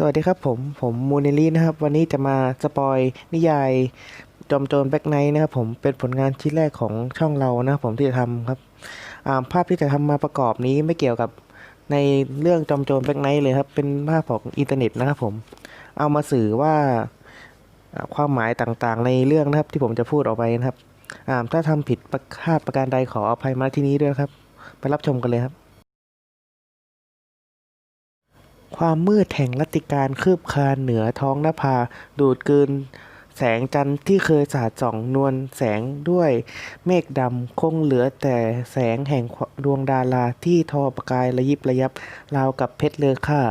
สวัสดีครับผม ผมมูเนลี่นะครับ วันนี้จะมาสปอยนิยายจอมโจรแบ็กไนท์นะครับผมเป็นผลงานชิ้นแรกของช่องเรานะครับผมที่จะทำครับภาพที่จะทำมาประกอบนี้ไม่เกี่ยวกับในเรื่องจอมโจรแบ็กไนท์เลยครับ เป็นภาพของอินเทอร์เน็ตนะครับผม เอามาสื่อว่าความหมายต่างๆ ในเรื่องนะครับที่ผมจะพูดออกไปนะครับถ้าทำผิดประคาดประการใดขออภัยมาที่นี้ด้วยครับ ไปรับชมกันเลยครับ ความมืดแห่งรัตติการคืบคลานเหนือท้องนภาดูดกลืน แสงจันทร์ที่เคยสาดส่องนวลแสงด้วยเมฆดำคงเหลือแต่แสงแห่งดวงดาราที่ทอประกายระยิบระยับราวกับเพชรเลอค่า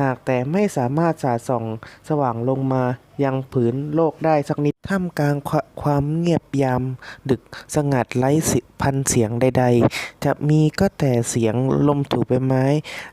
หากแต่ไม่สามารถสาดส่องสว่างลงมายังผืนโลกได้สักนิดท่ามกลางควความเงียบยาม ดึกสงัดไร้สิพันเสียงใด ๆ จะมีก็แต่เสียงลมถูใบไม้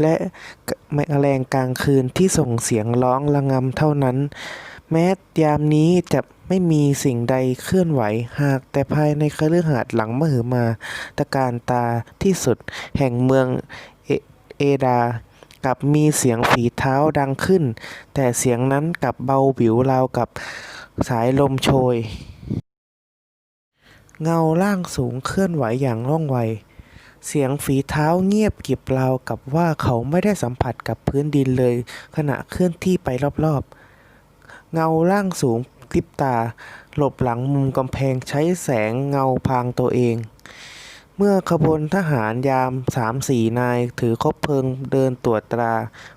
และแมลงกลางคืนที่ส่งเสียงร้องระงำเท่านั้น แม้ยามนี้จะไม่มีสิ่งใดเคลื่อนไหว หากแต่ภายในคฤหาสน์หลังมหึมาตะการตาที่สุดแห่งเมืองเอเอดากลับมีเสียงฝีเท้าดังขึ้น แต่เสียงนั้นกลับเบาบิวราวกับสายลมโชย เงาร่างสูงเคลื่อนไหวอย่างว่องไว เสียงฝีเท้าเงียบกิบราวกับว่าเขาไม่ได้สัมผัสกับพื้นดินเลย ขณะเคลื่อนที่ไปรอบๆ เงาร่างสูงกลิบตา หลบหลังมุมกำแพงใช้แสงเงาพรางตัวเอง เมื่อขบวนทหารยามสามสี่นายถือคบเพลิงเดินตรวจตรา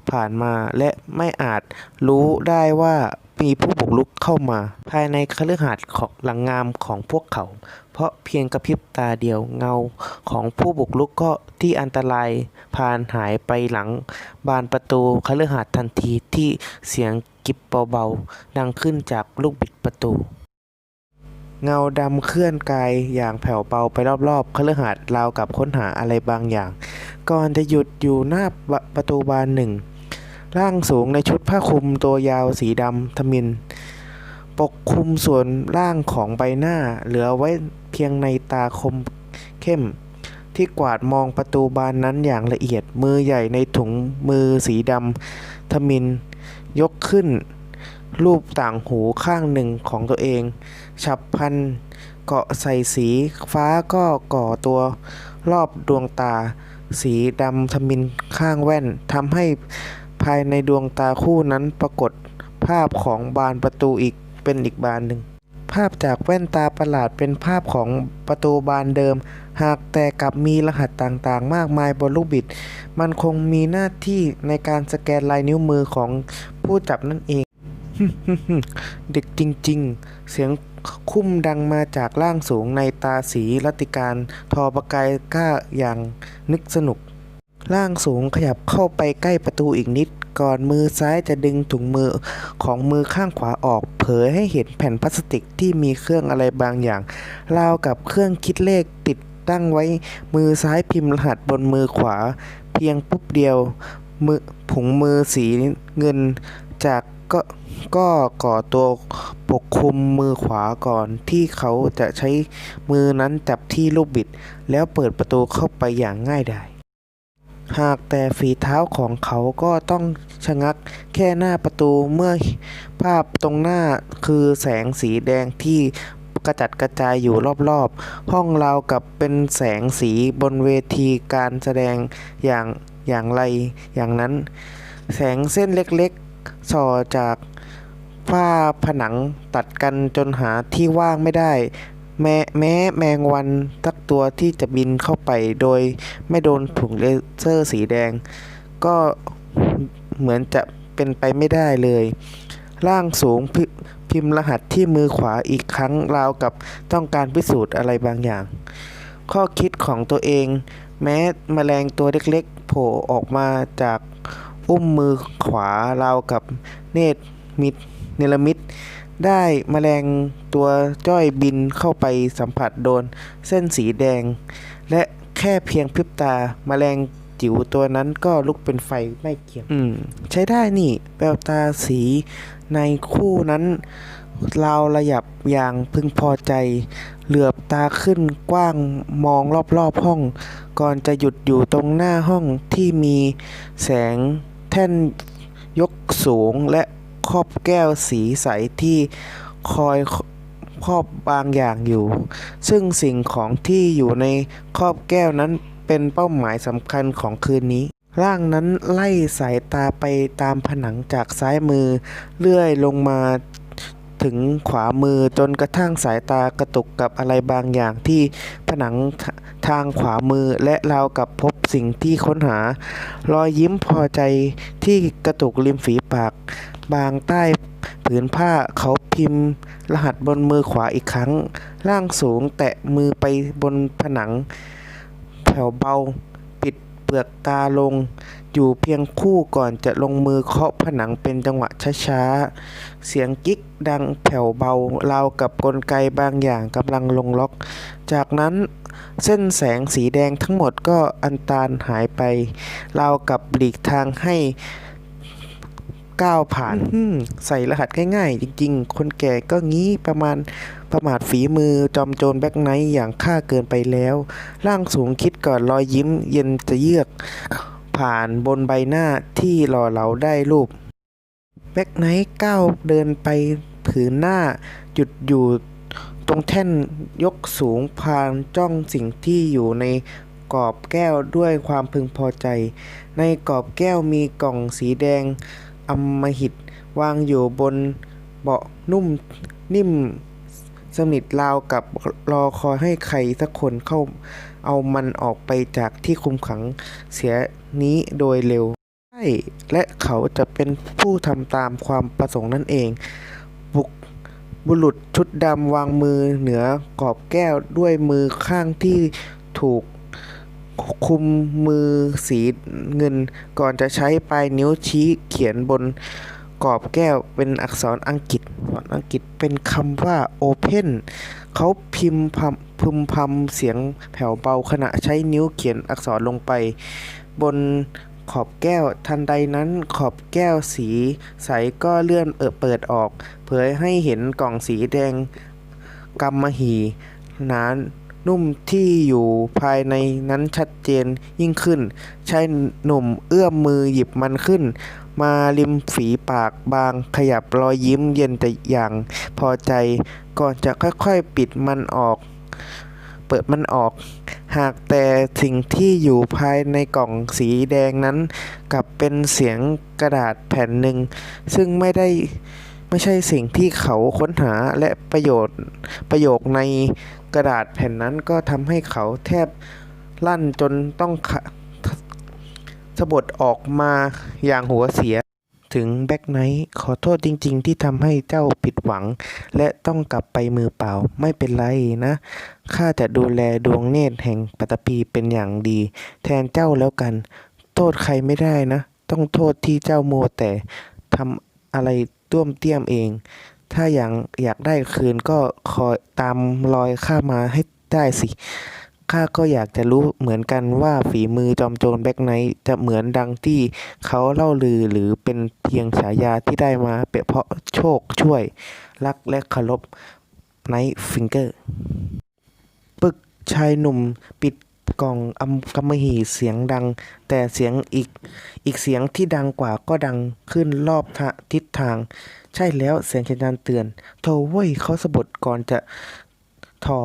ผ่านมาและไม่อาจรู้ได้ว่ามีผู้บุกรุกเข้ามา ภายในคฤหาสน์ของหลังงามของพวกเขา เพราะเพียงกระพริบตาเดียวเงาของผู้บุกรุกก็ที่อันตรายพานหายไปหลัง บานประตูคฤหาสน์ทันทีที่เสียงกิบเบาๆดังขึ้นจากลูกบิดประตู เงาดำเคลื่อนกายอย่างแผ่วเบาไปรอบๆคฤหาสน์ราวกับค้นหาอะไรบางอย่าง ก่อนจะหยุดอยู่หน้าประตูบานหนึ่ง ร่างสูงในชุดผ้าคลุมตัวยาวสีดำทมิน ปกคลุมส่วนล่างของใบหน้า เหลือไว้เพียงในตาคมเข้ม ที่กวาดมองประตูบานนั้นอย่างละเอียดมือใหญ่ในถุงมือสีดำทมิน ยกขึ้น รูปต่างหูข้างหนึ่งของตัวเอง ฉับพันเกาะใส่สีฟ้าก็ก่อตัวรอบดวงตา สีดำทมินข้างแว่นทำให้ภายในดวงตาคู่นั้นปรากฏภาพของบานประตูอีก เป็นอีกบานหนึ่ง ภาพจากแว่นตาประหลาดเป็นภาพของประตูบานเดิม หากแต่กลับมีรหัสต่างๆ มากมายบนลูกบิด มันคงมีหน้าที่ในการสแกนลายนิ้วมือของผู้จับนั่นเอง เด็กจริงๆ เสียงคุ้มดังมาจากล่างสูงในตาสีรัติการ ทอประกายก้าอย่างนึกสนุกร่างสูงขยับเข้าไปใกล้ประตูอีกนิด ก่อนมือซ้ายจะดึงถุงมือของมือข้างขวาออก เผยให้เห็นแผ่นพลาสติกที่มีเครื่องอะไรบางอย่างราวกับเครื่องคิดเลขติดตั้งไว้ มือซ้ายพิมพ์รหัสบนมือขวา เพียงปุ๊บเดียวมือผงมือสีเงินจากก็ก็ก่อตัวปกคลุมมือขวาก่อนที่เขาจะใช้มือนั้นจับที่ลูกบิด แล้วเปิดประตูเข้าไปอย่างง่ายดาย หากแต่ฝีเท้าของเขาก็ต้องชะงักแค่หน้าประตูเมื่อภาพตรงหน้าคือแสงสีแดงที่กระจัดกระจายอยู่รอบๆ ห้องเรากับเป็นแสงสีบนเวทีการแสดงอย่างอย่างไรอย่างนั้น แสงเส้นเล็กๆ ส่อจากฝ้าผนังตัดกันจนหาที่ว่างไม่ได้ แม้แม้แมงวันสักตัวที่จะบินเข้าไปโดยไม่โดนถุงเลเซอร์สีแดง ก็เหมือนจะเป็นไปไม่ได้เลย ร่างสูงพพิมพ์รหัสที่มือขวาอีกครั้งราวกับต้องการพิสูจน์อะไรบางอย่าง ข้อคิดของตัวเอง แม้แมลงตัวเล็กๆ โผล่ออกมาจากอุ้มมือขวาราวกับเนตรมิดเนลมิด ได้แมลงตัวจ้อยบินเข้าไปสัมผัสโดนเส้นสีแดง และแค่เพียงพริบตาแมลงจิ๋วตัวนั้นก็ลุกเป็นไฟไม่เกี่ยงอืมใช้ได้นี่แววตาสีในคู่นั้นเราระยับอย่างพึงพอใจ เหลือบตาขึ้นกว้างมองรอบๆห้อง ก่อนจะหยุดอยู่ตรงหน้าห้องที่มีแสงแท่นยกสูงและ ครอบแก้วสีใสที่คอยครอบบางอย่างอยู่ ซึ่งสิ่งของที่อยู่ในครอบแก้วนั้นเป็นเป้าหมายสำคัญของคืนนี้ ร่างนั้นไล่สายตาไปตามผนังจากซ้ายมือ เลื่อยลงมาถึงขวามือจนกระทั่งสายตากระตุกกับอะไรบางอย่างที่ผนังททางขวามือและเรากับพบสิ่งที่ค้นหา รอยยิ้มพอใจที่กระตุกริมฝีปาก บางใต้ผืนผ้าเขาพิมพ์ รหัสบนมือขวาอีกครั้ง ร่างสูงแตะมือไปบนผนัง แผ่วเบา ปิดเปลือกตาลง อยู่เพียงคู่ก่อนจะลงมือเคาะผนังเป็นจังหวะช้าๆ เสียงกิ๊กดังแผ่วเบาราวกับกลไกบางอย่างกำลังลงล็อก จากนั้นเส้นแสงสีแดงทั้งหมดก็อันตานหายไป ราวกับหลีกทางให้ ก้าวผ่านอืมใส่รหัสง่ายๆ จริงๆ คนแก่ก็งี้ประมาณประมาทฝีมือจอมโจรแบ็คไนท์อย่างข้าเกินไปแล้ว ร่างสูงคิดก่อนรอยยิ้มเย็นจะเยือก ผ่านบนใบหน้าที่หล่อเหลาได้รูป แบ็คไนท์ก้าวเดินไปผืนหน้าหยุดอยู่ตรงแท่นยกสูงพานจ้องสิ่งที่อยู่ในกรอบแก้วด้วยความพึงพอใจ ในกรอบแก้วมีกล่องสีแดง อำมหิตวางอยู่บนเบาะนุ่มนิ่มสนิทราวกับรอคอยให้ใครสักคนเข้าเอามันออกไปจากที่คุมขังเสียนี้โดยเร็วใช่และเขาจะเป็นผู้ทำตามความประสงค์นั่นเอง บุกบุรุษชุดดำวางมือเหนือกอบแก้วด้วยมือข้างที่ถูก คุมมือสีเงิน ก่อนจะใช้ปลายนิ้วชี้เขียนบนกรอบแก้วเป็นอักษรอังกฤษอักษรอังกฤษเป็นคำว่า Open เขาพิมพ์พึมพำเสียงแผ่วเบาขณะใช้นิ้วเขียนอักษรลงไป บนขอบแก้วทันใดนั้นขอบแก้วสีใสก็เลื่อนเออเปิดออก เผยให้เห็นกล่องสีแดงกำมะหีหนาน นุ่มที่อยู่ภายในนั้นชัดเจนยิ่งขึ้นชายหนุ่มเอื้อมมือหยิบมันขึ้น มาริมฝีปากบางขยับรอยยิ้มเย็นแต่อย่างพอใจ ก่อนจะค่อยๆปิดมันออก เปิดมันออก หากแต่สิ่งที่อยู่ภายในกล่องสีแดงนั้นกลับเป็นเสียงกระดาษแผ่นหนึ่ง ซึ่งไม่ได้ไม่ใช่สิ่งที่เขาค้นหาและประโยชน์ประโยคใน ระดาษแผ่นนั้นก็ทำให้เขาแทบลั่นจนต้องขะสะบดออกมาอย่างหัวเสีย ถึงแบ็กไนท์ขอโทษจริง ๆ ที่ทำให้เจ้าผิดหวัง และต้องกลับไปมือเปล่าไม่เป็นไรนะข้าจะดูแลดวงเนตรแห่งปัตตภีเป็นอย่างดี แทนเจ้าแล้วกัน โทษใครไม่ได้นะ ต้องโทษที่เจ้ามัวแต่ทำอะไรต้วมเตี้ยมเอง ถ้าอย่างอยากได้คืนก็คอยตามรอยข้ามาให้ได้สิข้าก็อยากจะรู้เหมือนกันว่าฝีมือจอมโจรแบ็กไนท์จะเหมือนดังที่เขาเล่าลือหรือเป็นเพียงฉายาที่ได้มาเปเพราะโชคช่วย รักและเคารพไนท์ฟิงเกอร์ ปึกชายหนุ่มปิด กล่องอำกำมะหีเสียงดัง แต่เสียงอีกอีกเสียงที่ดังกว่าก็ดังขึ้นรอบท,ทิศทาง ใช่แล้วเสียงสัญญาณเตือนโธเว้ยเขาสะบัดก่อนจะถอ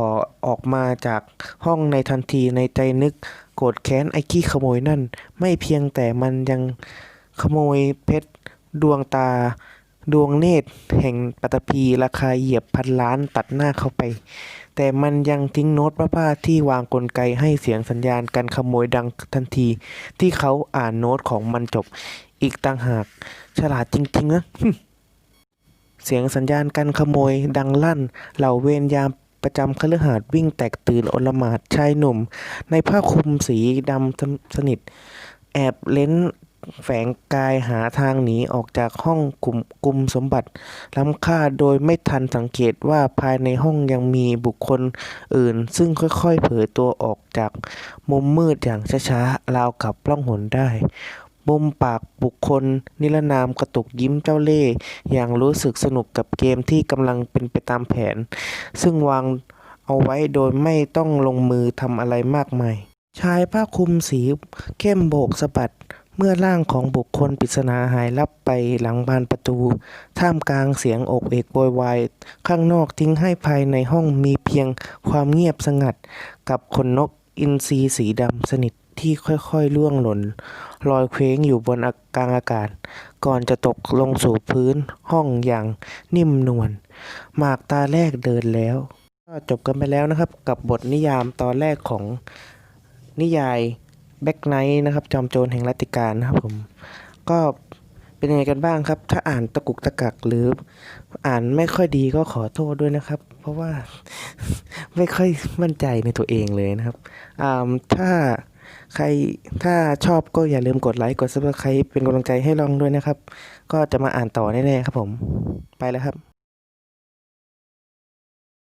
ออกมาจากห้องในทันทีในใจนึก โกรธแค้นไอ้ขี้ขโมยนั่น ไม่เพียงแต่มันยังขโมยเพชรดวงตา ดวงเนตรแห่งปัตตภีราคาเหยียบพันล้านตัดหน้าเขาไป แต่มันยังทิ้งโน้ตบ้าที่วางกลไกให้เสียงสัญญาณการขโมยดังทันที ที่เขาอ่านโน้ตของมันจบ อีกต่างหาก ฉลาดจริงๆนะเสียงสัญญาณการขโมยดังลั่น เหล่าเวรยามประจำคฤหาสน์วิ่งแตกตื่นอลหมาดชายหนุ่ม ในผ้าคลุมสีดำสนิท แอบเล้น แฝงกายหาทางหนีออกจากห้องกลุ่มกลุ่มสมบัติ ล้ำค่าโดยไม่ทันสังเกตว่าภายในห้องยังมีบุคคลอื่น ซึ่งค่อยๆ เผยตัวออกจากมุมมืดอย่างช้าๆราวกับล่องหนได้มุมปากบุคคล นิรนามกระตุกยิ้มเจ้าเล่ห์อย่างรู้สึกสนุกกับเกมที่กำลังเป็นไปตามแผน ซึ่งวางเอาไว้โดยไม่ต้องลงมือทำอะไรมากมายชายผ้าคลุมสีเข้มโบกสะบัด เมื่อร่างของบุคคลปริศนาหายลับไปหลังบานประตู ท่ามกลางเสียงอกเอกโวยวายข้างนอกทิ้งให้ภายในห้องมีเพียงความเงียบสงัด กับขนนกอินทรีสีดำสนิทที่ค่อยๆล่วงหล่นลอยเคว้งอยู่บนอากลางอากาศ ก่อนจะตกลงสู่พื้นห้องอย่างนิ่มนวลหมากตาแรกเดินแล้ว ก็จบกันไปแล้วนะครับกับบทนิยามตอนแรกของนิยาย แบ็กไนท์นะครับ จอมโจรแห่งรัติการนะครับผม ก็เป็นยังไงกันบ้างครับ ถ้าอ่านตะกุกตะกักหรือ อ่านไม่ค่อยดีก็ขอโทษด้วยนะครับ เพราะว่า ไม่ค่อยมั่นใจในตัวเองเลยนะครับอ่าถ้าใครถ้าชอบก็อย่าลืมกดไลค์กดซับสไครป์เป็นกำลังใจให้ลองด้วยนะครับ ก็จะมาอ่านต่อแน่ๆครับผม ไปแล้วครับ